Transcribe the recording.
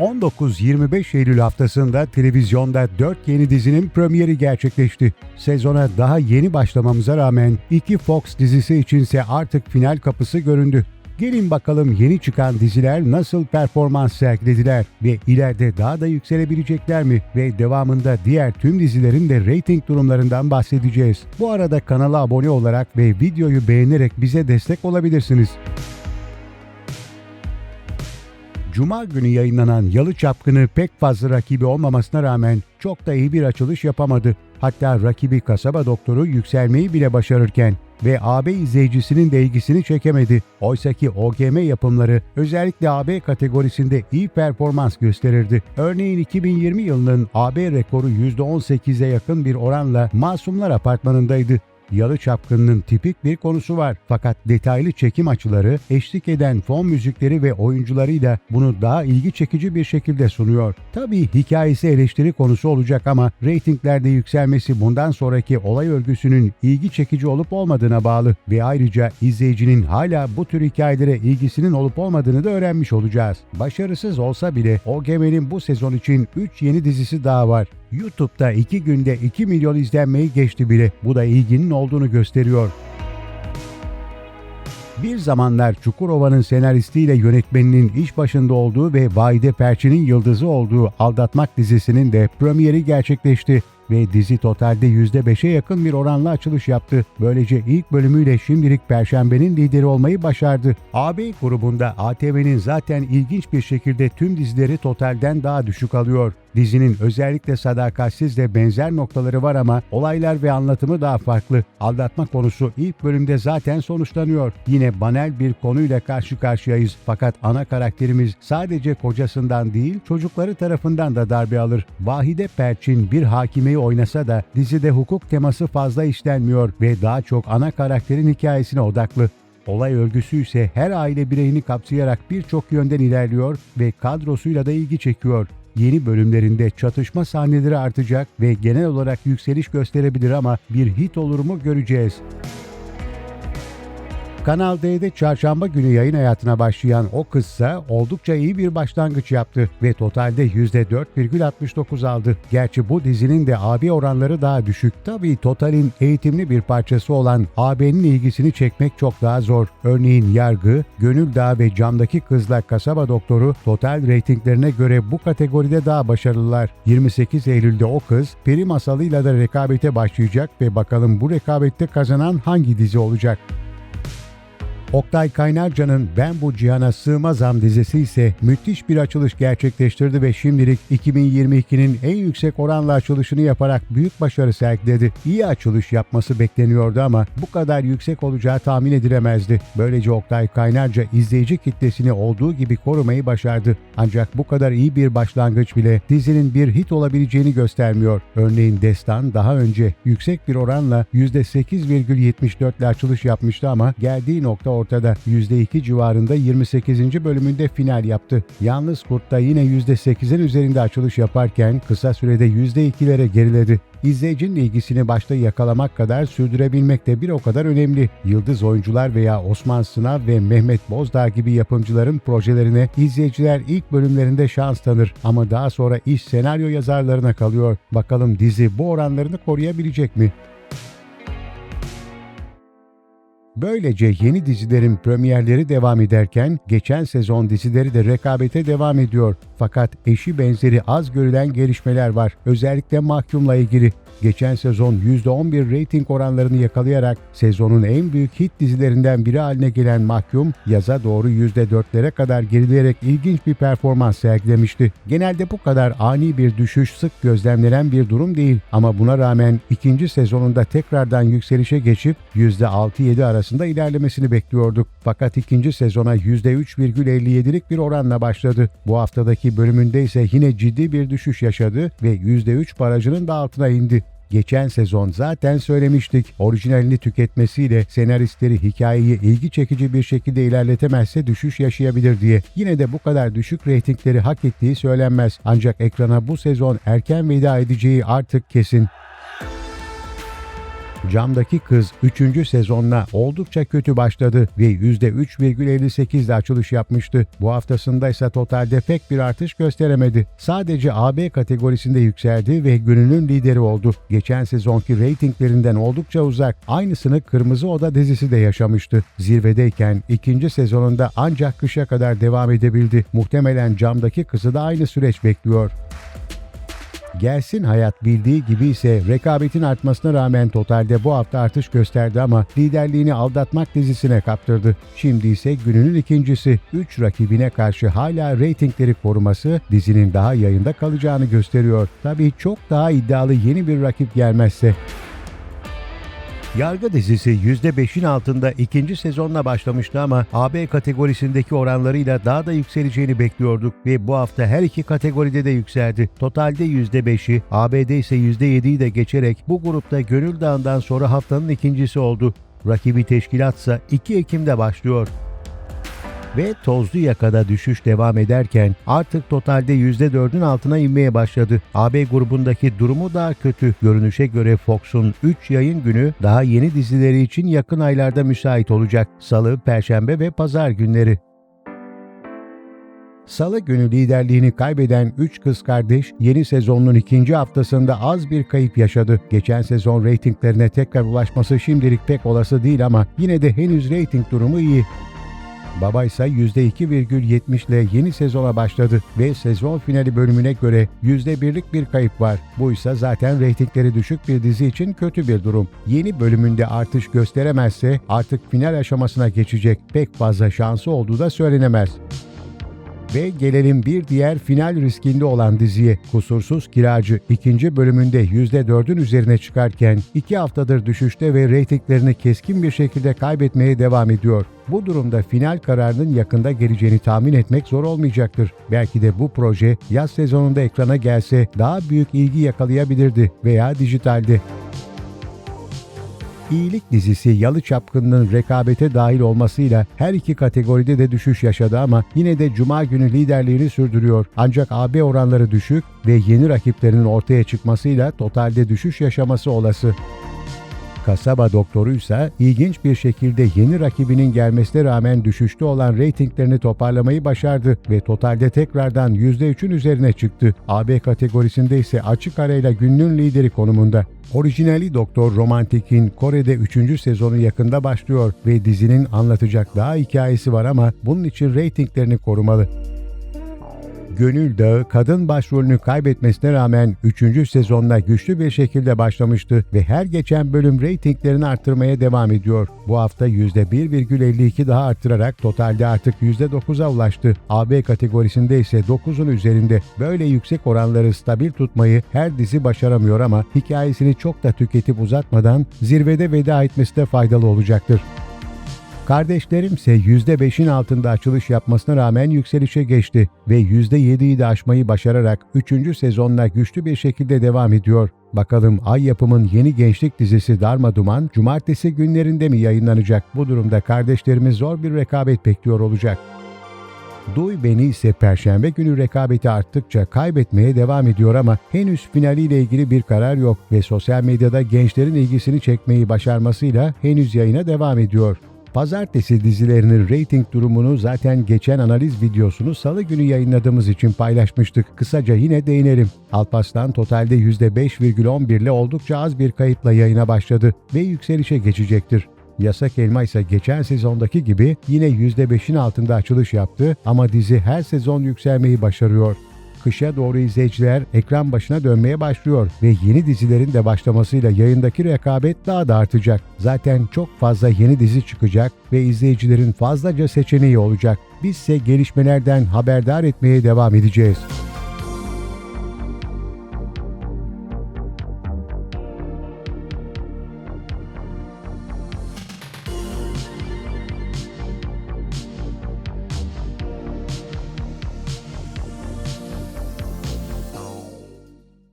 19-25 Eylül haftasında televizyonda 4 yeni dizinin premieri gerçekleşti. Sezona daha yeni başlamamıza rağmen iki Fox dizisi içinse artık final kapısı göründü. Gelin bakalım yeni çıkan diziler nasıl performans sergilediler ve ileride daha da yükselebilecekler mi ve devamında diğer tüm dizilerin de reyting durumlarından bahsedeceğiz. Bu arada kanala abone olarak ve videoyu beğenerek bize destek olabilirsiniz. Cuma günü yayınlanan Yalı Çapkını pek fazla rakibi olmamasına rağmen çok da iyi bir açılış yapamadı. Hatta rakibi kasaba doktoru yükselmeyi bile başarırken ve AB izleyicisinin de ilgisini çekemedi. Oysaki OGM yapımları özellikle AB kategorisinde iyi performans gösterirdi. Örneğin 2020 yılının AB rekoru %18'e yakın bir oranla Masumlar Apartmanı'ndaydı. Yalı Çapkını'nın tipik bir konusu var. Fakat detaylı çekim açıları, eşlik eden fon müzikleri ve oyuncularıyla bunu daha ilgi çekici bir şekilde sunuyor. Tabii hikayesi eleştiri konusu olacak ama reytinglerde yükselmesi bundan sonraki olay örgüsünün ilgi çekici olup olmadığına bağlı ve ayrıca izleyicinin hala bu tür hikayelere ilgisinin olup olmadığını da öğrenmiş olacağız. Başarısız olsa bile OGM'nin bu sezon için 3 yeni dizisi daha var. YouTube'da 2 günde 2 milyon izlenmeyi geçti bile. Bu da ilginin olduğunu gösteriyor. Bir zamanlar Çukurova'nın senaristiyle yönetmeninin iş başında olduğu ve Vahide Perçin'in yıldızı olduğu Aldatmak dizisinin de premieri gerçekleşti ve dizi totalde %5'e yakın bir oranla açılış yaptı. Böylece ilk bölümüyle şimdilik Perşembe'nin lideri olmayı başardı. AB grubunda ATV'nin zaten ilginç bir şekilde tüm dizileri totalden daha düşük alıyor. Dizinin özellikle sadakatsiz de benzer noktaları var ama olaylar ve anlatımı daha farklı. Aldatma konusu ilk bölümde zaten sonuçlanıyor. Yine banal bir konuyla karşı karşıyayız fakat ana karakterimiz sadece kocasından değil çocukları tarafından da darbe alır. Vahide Perçin bir hakimeyi oynasa da dizide hukuk teması fazla işlenmiyor ve daha çok ana karakterin hikayesine odaklı. Olay örgüsü ise her aile bireyini kapsayarak birçok yönden ilerliyor ve kadrosuyla da ilgi çekiyor. Yeni bölümlerinde çatışma sahneleri artacak ve genel olarak yükseliş gösterebilir ama bir hit olur mu göreceğiz. Kanal D'de çarşamba günü yayın hayatına başlayan o kızsa oldukça iyi bir başlangıç yaptı ve totalde %4,69 aldı. Gerçi bu dizinin de AB oranları daha düşük. Tabii Total'in eğitimli bir parçası olan AB'nin ilgisini çekmek çok daha zor. Örneğin Yargı, Gönül Dağı ve Camdaki Kızla Kasaba Doktoru Total reytinglerine göre bu kategoride daha başarılılar. 28 Eylül'de o kız peri masalıyla da rekabete başlayacak ve bakalım bu rekabette kazanan hangi dizi olacak? Oktay Kaynarca'nın Ben Bu Cihana Sığmazam dizisi ise müthiş bir açılış gerçekleştirdi ve şimdilik 2022'nin en yüksek oranla açılışını yaparak büyük başarı sergiledi. İyi açılış yapması bekleniyordu ama bu kadar yüksek olacağı tahmin edilemezdi. Böylece Oktay Kaynarca izleyici kitlesini olduğu gibi korumayı başardı. Ancak bu kadar iyi bir başlangıç bile dizinin bir hit olabileceğini göstermiyor. Örneğin Destan daha önce yüksek bir oranla %8,74 ile açılış yapmıştı ama geldiği nokta ortada. %2 civarında 28. bölümünde final yaptı. Yalnız Kurt da yine %8'in üzerinde açılış yaparken kısa sürede %2'lere geriledi. İzleyicinin ilgisini başta yakalamak kadar sürdürebilmek de bir o kadar önemli. Yıldız oyuncular veya Osman Sınav ve Mehmet Bozdağ gibi yapımcıların projelerine izleyiciler ilk bölümlerinde şans tanır ama daha sonra iş senaryo yazarlarına kalıyor. Bakalım dizi bu oranlarını koruyabilecek mi? Böylece yeni dizilerin premierleri devam ederken geçen sezon dizileri de rekabete devam ediyor. Fakat eşi benzeri az görülen gelişmeler var. Özellikle mahkumla ilgili. Geçen sezon %11 reyting oranlarını yakalayarak sezonun en büyük hit dizilerinden biri haline gelen Mahkum, yaza doğru %4'lere kadar gerileyerek ilginç bir performans sergilemişti. Genelde bu kadar ani bir düşüş sık gözlemlenen bir durum değil ama buna rağmen ikinci sezonunda tekrardan yükselişe geçip %6-7 arasında ilerlemesini bekliyorduk. Fakat ikinci sezona %3,57'lik bir oranla başladı. Bu haftadaki bölümünde ise yine ciddi bir düşüş yaşadı ve %3 barajının da altına indi. Geçen sezon zaten söylemiştik. Orijinalini tüketmesiyle senaristleri hikayeyi ilgi çekici bir şekilde ilerletemezse düşüş yaşayabilir diye. Yine de bu kadar düşük reytingleri hak ettiği söylenmez. Ancak ekrana bu sezon erken veda edeceği artık kesin. Camdaki Kız 3. sezonla oldukça kötü başladı ve %3,58 ile açılış yapmıştı. Bu haftasında ise totalde pek bir artış gösteremedi. Sadece AB kategorisinde yükseldi ve gününün lideri oldu. Geçen sezonki reytinglerinden oldukça uzak. Aynısını Kırmızı Oda dizisi de yaşamıştı. Zirvedeyken ikinci sezonunda ancak kışa kadar devam edebildi. Muhtemelen camdaki kızı da aynı süreç bekliyor. Gelsin Hayat bildiği gibi ise rekabetin artmasına rağmen totalde bu hafta artış gösterdi ama liderliğini aldatmak dizisine kaptırdı. Şimdi ise gününün ikincisi 3 rakibine karşı hala reytingleri koruması dizinin daha yayında kalacağını gösteriyor. Tabii çok daha iddialı yeni bir rakip gelmezse. Yargı dizisi %5'in altında ikinci sezonla başlamıştı ama AB kategorisindeki oranlarıyla daha da yükseleceğini bekliyorduk ve bu hafta her iki kategoride de yükseldi. Totalde %5'i, ABD ise %7'yi de geçerek bu grupta Gönül Dağı'ndan sonra haftanın ikincisi oldu. Rakibi teşkilatsa 2 Ekim'de başlıyor ve tozlu yakada düşüş devam ederken artık totalde %4'ün altına inmeye başladı. AB grubundaki durumu daha kötü. Görünüşe göre Fox'un 3 yayın günü daha yeni dizileri için yakın aylarda müsait olacak. Salı, Perşembe ve Pazar günleri. Salı günü liderliğini kaybeden 3 kız kardeş yeni sezonun ikinci haftasında az bir kayıp yaşadı. Geçen sezon reytinglerine tekrar ulaşması şimdilik pek olası değil ama yine de henüz reyting durumu iyi. Baba ise %2,70 ile yeni sezona başladı ve sezon finali bölümüne göre %1'lik bir kayıp var. Bu ise zaten reytingleri düşük bir dizi için kötü bir durum. Yeni bölümünde artış gösteremezse artık final aşamasına geçecek pek fazla şansı olduğu da söylenemez. Ve gelelim bir diğer final riskinde olan diziye. Kusursuz Kiracı ikinci bölümünde %4'ün üzerine çıkarken iki haftadır düşüşte ve reytinglerini keskin bir şekilde kaybetmeye devam ediyor. Bu durumda final kararının yakında geleceğini tahmin etmek zor olmayacaktır. Belki de bu proje yaz sezonunda ekrana gelse daha büyük ilgi yakalayabilirdi veya dijitalde. İyilik dizisi Yalı Çapkın'ın rekabete dahil olmasıyla her iki kategoride de düşüş yaşadı ama yine de Cuma günü liderliğini sürdürüyor. Ancak AB oranları düşük ve yeni rakiplerinin ortaya çıkmasıyla totalde düşüş yaşaması olası. Kasaba doktoru ise ilginç bir şekilde yeni rakibinin gelmesine rağmen düşüşte olan reytinglerini toparlamayı başardı ve totalde tekrardan %3'ün üzerine çıktı. AB kategorisinde ise açık arayla günün lideri konumunda. Orijinali Doktor Romantik'in Kore'de 3. sezonu yakında başlıyor ve dizinin anlatacak daha hikayesi var ama bunun için reytinglerini korumalı. Gönül Dağı kadın başrolünü kaybetmesine rağmen 3. sezonda güçlü bir şekilde başlamıştı ve her geçen bölüm reytinglerini arttırmaya devam ediyor. Bu hafta %1,52 daha arttırarak totalde artık %9'a ulaştı. AB kategorisinde ise 9'un üzerinde. Böyle yüksek oranları stabil tutmayı her dizi başaramıyor ama hikayesini çok da tüketip uzatmadan zirvede veda etmesi de faydalı olacaktır. Kardeşlerim ise %5'in altında açılış yapmasına rağmen yükselişe geçti ve %7'yi de aşmayı başararak 3. sezonla güçlü bir şekilde devam ediyor. Bakalım Ay Yapım'ın yeni gençlik dizisi Darma Duman cumartesi günlerinde mi yayınlanacak? Bu durumda kardeşlerimiz zor bir rekabet bekliyor olacak. Duy Beni ise Perşembe günü rekabeti arttıkça kaybetmeye devam ediyor ama henüz finaliyle ilgili bir karar yok ve sosyal medyada gençlerin ilgisini çekmeyi başarmasıyla henüz yayına devam ediyor. Pazartesi dizilerinin reyting durumunu zaten geçen analiz videosunu salı günü yayınladığımız için paylaşmıştık. Kısaca yine değinelim. Alpaslan totalde %5,11 ile oldukça az bir kayıpla yayına başladı ve yükselişe geçecektir. Yasak Elma ise geçen sezondaki gibi yine %5'in altında açılış yaptı ama dizi her sezon yükselmeyi başarıyor kışa doğru izleyiciler ekran başına dönmeye başlıyor ve yeni dizilerin de başlamasıyla yayındaki rekabet daha da artacak. Zaten çok fazla yeni dizi çıkacak ve izleyicilerin fazlaca seçeneği olacak. Biz ise gelişmelerden haberdar etmeye devam edeceğiz.